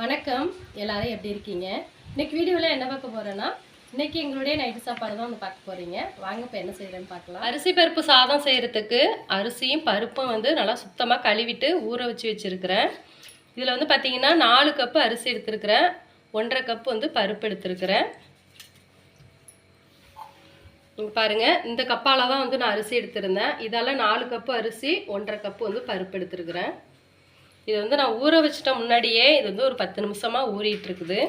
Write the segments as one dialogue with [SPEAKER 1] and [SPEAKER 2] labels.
[SPEAKER 1] வணக்கம். எல்லாரும் எப்படி இருக்கீங்க? இன்னைக்கு வீடியோவில் என்ன பார்க்க போறேன்னா இன்னைக்கு எங்களுடைய நைட்டு சாப்பாடு தான் வந்து பார்க்க போறீங்க. வாங்க இப்போ என்ன செய்யறேன்னு பார்க்கலாம். அரிசி பருப்பு சாதம் செய்யறதுக்கு அரிசியும் பருப்பும் வந்து நல்லா சுத்தமாக கழுவிட்டு ஊற வச்சு வச்சிருக்கிறேன். இதில் வந்து பார்த்தீங்கன்னா நாலு கப்பு அரிசி எடுத்துருக்கிறேன். ஒன்றரை கப்பு வந்து பருப்பு எடுத்திருக்கிறேன். இங்கே பாருங்க இந்த கப்பால தான் வந்து நான் அரிசி எடுத்திருந்தேன். இதெல்லாம் நாலு கப்பு அரிசி ஒன்றரை கப்பு வந்து பருப்பு எடுத்திருக்கிறேன். இது வந்து நான் ஊற வச்சுட்ட முன்னாடியே இது வந்து ஒரு பத்து நிமிஷமாக ஊறிட்டு இருக்குது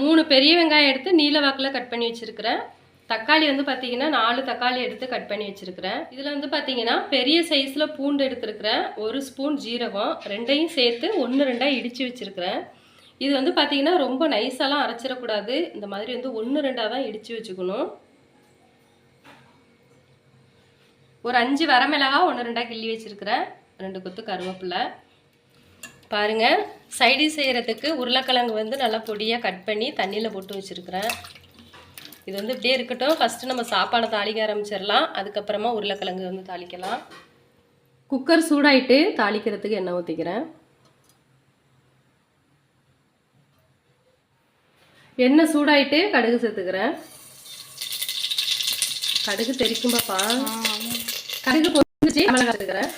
[SPEAKER 1] மூணு பெரிய வெங்காயம் எடுத்து நீல வாக்கில் கட் பண்ணி வச்சுருக்கிறேன். தக்காளி வந்து பார்த்தீங்கன்னா நாலு தக்காளி எடுத்து கட் பண்ணி வச்சுருக்கிறேன். இதில் வந்து பார்த்தீங்கன்னா பெரிய சைஸில் பூண்டு எடுத்துருக்கிறேன். ஒரு ஸ்பூன் ஜீரகம் ரெண்டையும் சேர்த்து ஒன்று ரெண்டாக இடித்து வச்சுருக்கிறேன். இது வந்து பார்த்தீங்கன்னா ரொம்ப நைஸாலாம் அரைச்சிடக்கூடாது. இந்த மாதிரி வந்து ஒன்று ரெண்டாக தான் இடித்து வச்சுக்கணும். ஒரு அஞ்சு வரமிளகா ஒன்று ரெண்டாக கிள்ளி வச்சுருக்கிறேன். ரெண்டு கொத்து கருவேப்பிலை. பாருங்கள் சைடி செய்கிறதுக்கு உருளைக்கிழங்கு வந்து நல்லா பொடியாக கட் பண்ணி தண்ணியில் போட்டு வச்சுருக்கிறேன். இது வந்து இப்படியே இருக்கட்டும். ஃபஸ்ட்டு நம்ம சாப்பாடை தாளிக்க ஆரம்பிச்சிடலாம். அதுக்கப்புறமா உருளைக்கிழங்கு வந்து தாளிக்கலாம். குக்கர் சூடாயிட்டு தாளிக்கிறதுக்கு எண்ணெய் ஊற்றிக்கிறேன் எண்ணெய் சூடாயிட்டு கடுகு சேர்த்துக்கிறேன். கடுகு தெரிக்கும் பாப்பா கடுகு பொரிச்சு மிளகா எடுத்துக்கிறேன்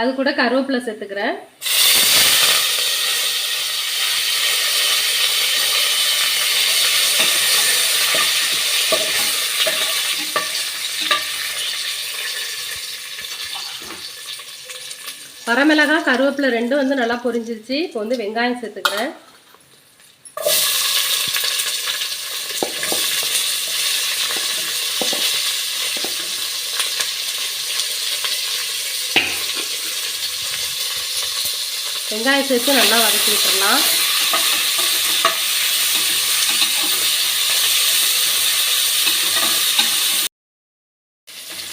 [SPEAKER 1] அது கூட கருவேப்பிலை சேர்த்துக்கிறேன். வரமிளகாய் கருவேப்பிலை ரெண்டும் வந்து நல்லா பொரிஞ்சிருச்சு. இப்போ வந்து வெங்காயம் சேர்த்துக்கிறேன். வெங்காயம் சேர்த்து நல்லா வதக்கி விட்டுறலாம்.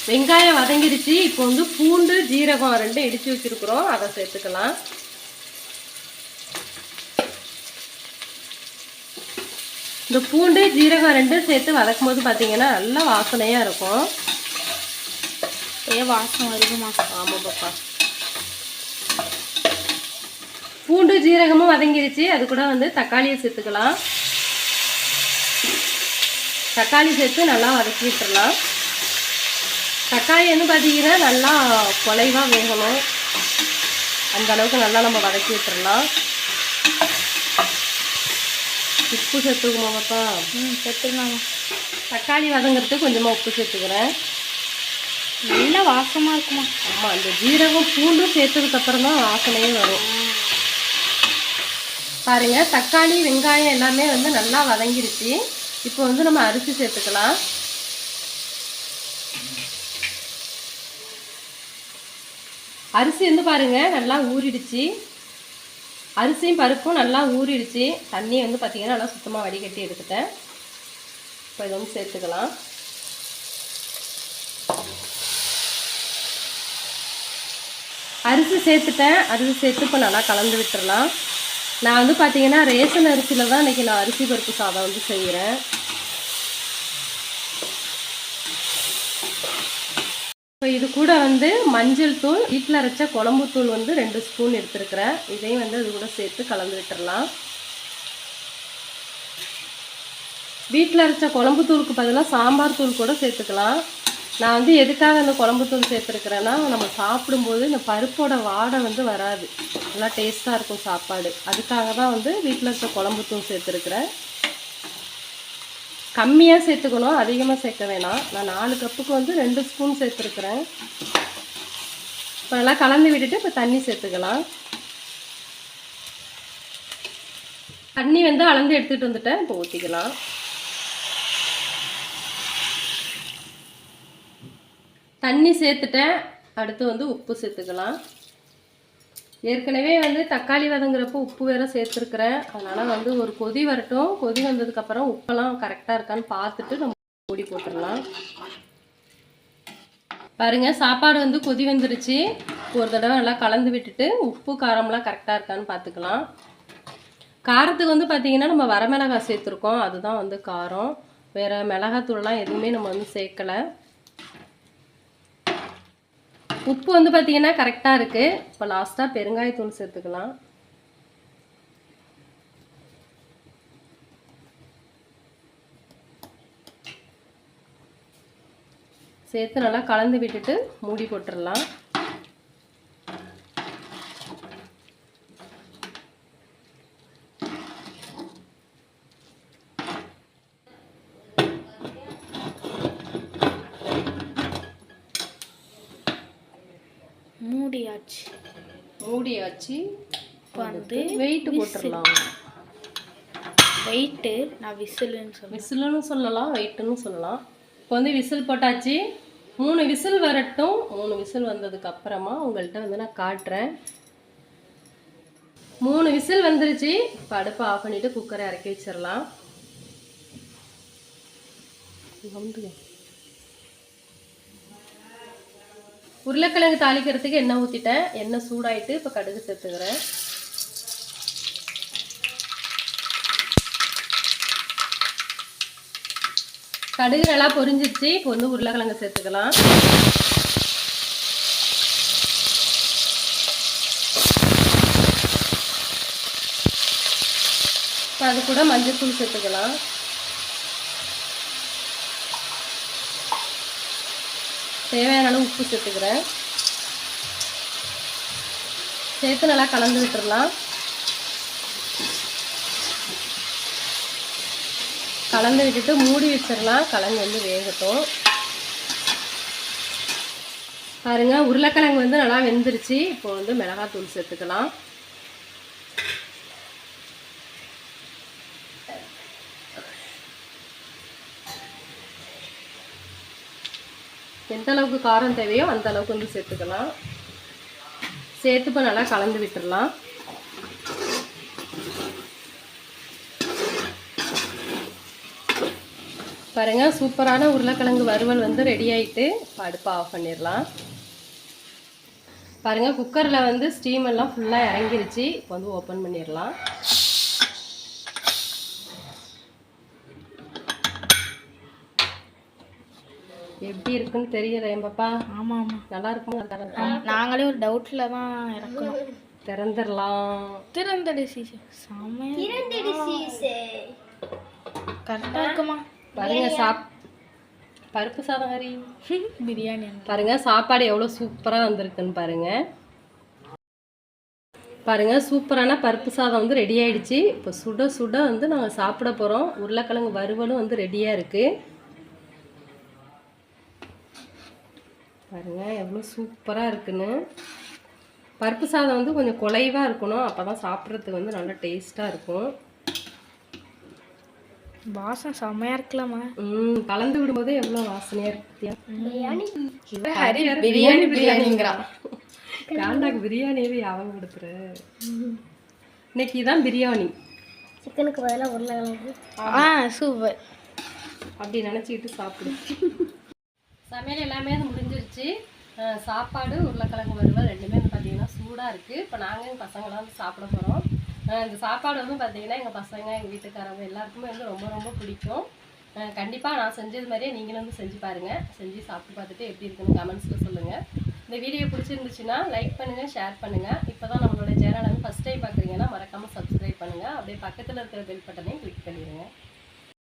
[SPEAKER 1] வெங்காயம் வதங்கிருச்சு இப்போ வந்து பூண்டு ஜீரகம் ரெண்டும் இடித்து வச்சுருக்குறோம். அதை சேர்த்துக்கலாம். இந்த பூண்டு ஜீரகம் ரெண்டும் சேர்த்து வதக்கும் போது பார்த்தீங்கன்னா நல்லா வாசனையாக இருக்கும்.
[SPEAKER 2] ஏ வாசம் வருதுமா
[SPEAKER 1] ஆமாம் பாப்பா. பூண்டு ஜீரகமும் வதங்கிருச்சு அது கூட வந்து தக்காளியை சேர்த்துக்கலாம். தக்காளி சேர்த்து நல்லா வதக்கி விட்டுறலாம். தக்காளி வந்து பார்த்தீங்கன்னா நல்லா குலைவாக வேகணும். அந்த அளவுக்கு நல்லா நம்ம வதக்கி விட்டுறலாம். உப்பு சேர்த்துக்குமா பாப்பா?
[SPEAKER 2] ம் செத்துருமாமா
[SPEAKER 1] தக்காளி வதங்கிறதுக்கு கொஞ்சமாக உப்பு சேர்த்துக்கிறேன்.
[SPEAKER 2] நல்ல வாசமாக இருக்குமா?
[SPEAKER 1] ஆமாம் அந்த ஜீரகம் பூண்டும் சேர்த்ததுக்கப்புறம் தான் வாசனையே வரும். பாருங்க தக்காளி வெங்காயம் எல்லாமே வந்து நல்லா வதங்கிருச்சு. இப்போ வந்து நம்ம அரிசி சேர்த்துக்கலாம். அரிசி வந்து பாருங்கள் நல்லா ஊறிடுச்சு. அரிசியும் பருப்பும் நல்லா ஊறிடுச்சு. தண்ணி வந்து பார்த்திங்கன்னா நல்லா சுத்தமாக வடிகட்டி எடுத்துட்டேன். இப்போ இதை வந்து சேர்த்துக்கலாம். அரிசி சேர்த்துட்டேன். அரிசி சேர்த்து இப்போ நல்லா கலந்து விட்டுடலாம் நான் வந்து பார்த்திங்கன்னா ரேஷன் அரிசியில் தான் இன்றைக்கி நான் அரிசி பருப்பு சாதம் வந்து செய்கிறேன் இப்போ இது கூட வந்து மஞ்சள் தூள் வீட்டில் அரைச்ச குழம்பு தூள் வந்து ரெண்டு ஸ்பூன் எடுத்துருக்கிறேன். இதையும் வந்து அது கூட சேர்த்து கலந்து விட்டுடலாம் வீட்டில் அரைச்ச குழம்பு தூளுக்கு பதிலாக சாம்பார் தூள் கூட சேர்த்துக்கலாம். நான் வந்து எதுக்காக அந்த குழம்பு தூள் சேர்த்துருக்குறேன்னா நம்ம சாப்பிடும்போது இந்த பருப்போட வாடை வந்து வராது. நல்லா டேஸ்ட்டாக இருக்கும் சாப்பாடு. அதுக்காக தான் வந்து வீட்டில் இருக்க குழம்பு தூள் சேர்த்துருக்குறேன். கம்மியாக சேர்த்துக்கணும் அதிகமாக சேர்க்க வேணாம். நான் நாலு கப்புக்கு வந்து ரெண்டு ஸ்பூன் சேர்த்துருக்குறேன். இப்போ நல்லா கலந்து விட்டுட்டு இப்போ தண்ணி சேர்த்துக்கலாம். தண்ணி வந்து அளந்து எடுத்துகிட்டு வந்துட்டேன் இப்போ ஊற்றிக்கலாம் தண்ணி சேர்த்துட்டேன் அடுத்து வந்து உப்பு சேர்த்துக்கலாம். ஏற்கனவே வந்து தக்காளி வதங்குறப்போ உப்பு வேற சேர்த்துருக்குறேன். அதனால் வந்து ஒரு கொதி வரட்டும். கொதி வந்ததுக்கப்புறம் உப்பெல்லாம் கரெக்டாக இருக்கான்னு பார்த்துட்டு நம்ம மூடி போட்டுடலாம். பாருங்க சாப்பாடு வந்து கொதி வந்துருச்சு. ஒரு தடவை நல்லா கலந்து விட்டுட்டு உப்பு காரம்லாம் கரெக்டாக இருக்கான்னு பார்த்துக்கலாம். காரத்துக்கு வந்து பார்த்தீங்கன்னா நம்ம வரமிளகாய் சேர்த்துருக்கோம். அதுதான் வந்து காரம். வேறு மிளகாத்தூள்லாம் எதுவுமே நம்ம வந்து சேர்க்கலை. உப்பு வந்து பார்த்தீங்கன்னா கரெக்டாக இருக்குது இப்போ லாஸ்ட்டாக பெருங்காயத்தூள் சேர்த்துக்கலாம். சேர்த்து நல்லா கலந்து விட்டுட்டு மூடி போட்டுடலாம்.
[SPEAKER 2] மூடியாச்சு.
[SPEAKER 1] மூடி வச்சு
[SPEAKER 2] இப்போ வந்து
[SPEAKER 1] வெயிட் போட்டுடலாம்.
[SPEAKER 2] வெயிட்டு நான் விசிலுன்னு சொல்லுவேன்
[SPEAKER 1] விசிலுன்னு சொல்லலாம் வெயிட்டுன்னு சொல்லலாம். இப்போ வந்து விசில் போட்டாச்சு. மூணு விசில் வரட்டும். மூணு விசில் வந்ததுக்கு அப்புறமா உங்கள்கிட்ட வந்து நான் காட்டுறேன். மூணு விசில் வந்துருச்சு. இப்போ அடுப்பை ஆஃப் பண்ணிட்டு குக்கரை இறக்கி வச்சிடலாம். வந்துங்க. உருளைக்கிழங்கு தாளிக்கிறதுக்கு எண்ணெய் ஊற்றிட்டேன் எண்ணெய் சூடாயிட்டு இப்போ கடுகு சேர்த்துக்கிறேன். கடுகு நல்லா பொரிஞ்சிச்சு இப்போ வந்து உருளைக்கிழங்கு சேர்த்துக்கலாம். இப்போ அது கூட மஞ்சள்தூள் சேர்த்துக்கலாம். தேவையான அளவு உப்பு சேர்த்துக்கிறேன். சேர்த்து நல்லா கலந்து விட்டுறலாம். கலந்து விட்டுட்டு மூடி வச்சிடலாம். கலந்து வந்து வேகட்டும். பாருங்க உருளைக்கிழங்கு வந்து நல்லா வெந்துருச்சு. இப்போ வந்து மிளகாத்தூள் சேர்த்துக்கலாம். எந்த அளவுக்கு காரம் தேவையோ அந்த அளவுக்கு வந்து சேர்த்துக்கலாம். சேர்த்து இப்போ நல்லா கலந்து விட்டுடலாம் பாருங்க சூப்பரான உருளைக்கிழங்கு வறுவல் வந்து ரெடி ஆகிட்டு அடுப்பை ஆஃப் பண்ணிடலாம். பாருங்க குக்கரில் வந்து ஸ்டீம் எல்லாம் ஃபுல்லாக இறங்கிருச்சு. இப்போ வந்து ஓப்பன் பண்ணிடலாம். எப்படி இருக்குன்னு தெரியல என் பாப்பா.
[SPEAKER 2] ஆமாம் ஆமாம்
[SPEAKER 1] நல்லா இருக்குமா?
[SPEAKER 2] நாங்களே ஒரு டவுட்டில் தான் இறக்கணும்
[SPEAKER 1] திறந்துடலாம்.
[SPEAKER 2] திறந்தடி சீசு. செமையா கரெக்டாக இருக்குமா?
[SPEAKER 1] பாருங்க சாப் பருப்பு சாதம் ஹரி
[SPEAKER 2] பிரியாணி.
[SPEAKER 1] பாருங்க சாப்பாடு எவ்வளோ சூப்பராக வந்திருக்குன்னு பாருங்க. பாருங்க சூப்பரான பருப்பு சாதம் வந்து ரெடி ஆயிடுச்சு. இப்போ சுட சுட வந்து நாங்கள் சாப்பிட போகிறோம் உருளைக்கிழங்கு வறுவலும் வந்து ரெடியாக இருக்கு. பாருங்க எவ்வளோ சூப்பராக இருக்குன்னு. பருப்பு சாதம் வந்து கொஞ்சம் குலைவாக இருக்கணும். அப்போ தான் சாப்பிட்றதுக்கு வந்து நல்லா டேஸ்ட்டாக இருக்கும்.
[SPEAKER 2] வாசம் செமையா இருக்கலாமா
[SPEAKER 1] ம் கலந்து விடும்போதே எவ்வளோ வாசனையாக இருக்கு.
[SPEAKER 2] ஹரி
[SPEAKER 1] பிரியாணி. பிரியாணிங்கிறான் காண்டாக்கு பிரியாணியவே அவன் கொடுத்துற இன்னைக்கு தான் பிரியாணி.
[SPEAKER 3] சிக்கனுக்கு பதிலாக உருளைக்கிழங்கு.
[SPEAKER 2] ஆ சூப்பர்.
[SPEAKER 1] அப்படி நினச்சிக்கிட்டு சாப்பிடு. சமையல் எல்லாமே அது முடிஞ்சிருச்சு. சாப்பாடு உருளைக்கிழங்கு வறுவல் ரெண்டுமே வந்து பார்த்திங்கன்னா சூடாக இருக்குது இப்போ நாங்கள் எங்கள் பசங்களாம் வந்து சாப்பிட போகிறோம் இந்த சாப்பாடு வந்து பார்த்திங்கன்னா எங்கள் பசங்க எங்கள் வீட்டுக்காரங்க எல்லாருக்குமே வந்து ரொம்ப ரொம்ப பிடிக்கும். கண்டிப்பாக நான் செஞ்சது மாதிரியே நீங்களும் வந்து செஞ்சு பாருங்கள் செஞ்சு சாப்பிட்டு பார்த்துட்டு எப்படி இருக்குன்னு கமெண்ட்ஸில் சொல்லுங்கள் இந்த வீடியோ பிடிச்சிருந்துச்சுன்னா லைக் பண்ணுங்கள் ஷேர் பண்ணுங்கள் இப்போ தான் நம்மளோட சேனலை வந்து ஃபஸ்ட் டைம் பார்க்குறீங்கன்னா மறக்காமல் சப்ஸ்கிரைப் பண்ணுங்கள் அப்படியே பக்கத்தில் இருக்கிற பெல் பட்டனையும் கிளிக் பண்ணிடுங்க.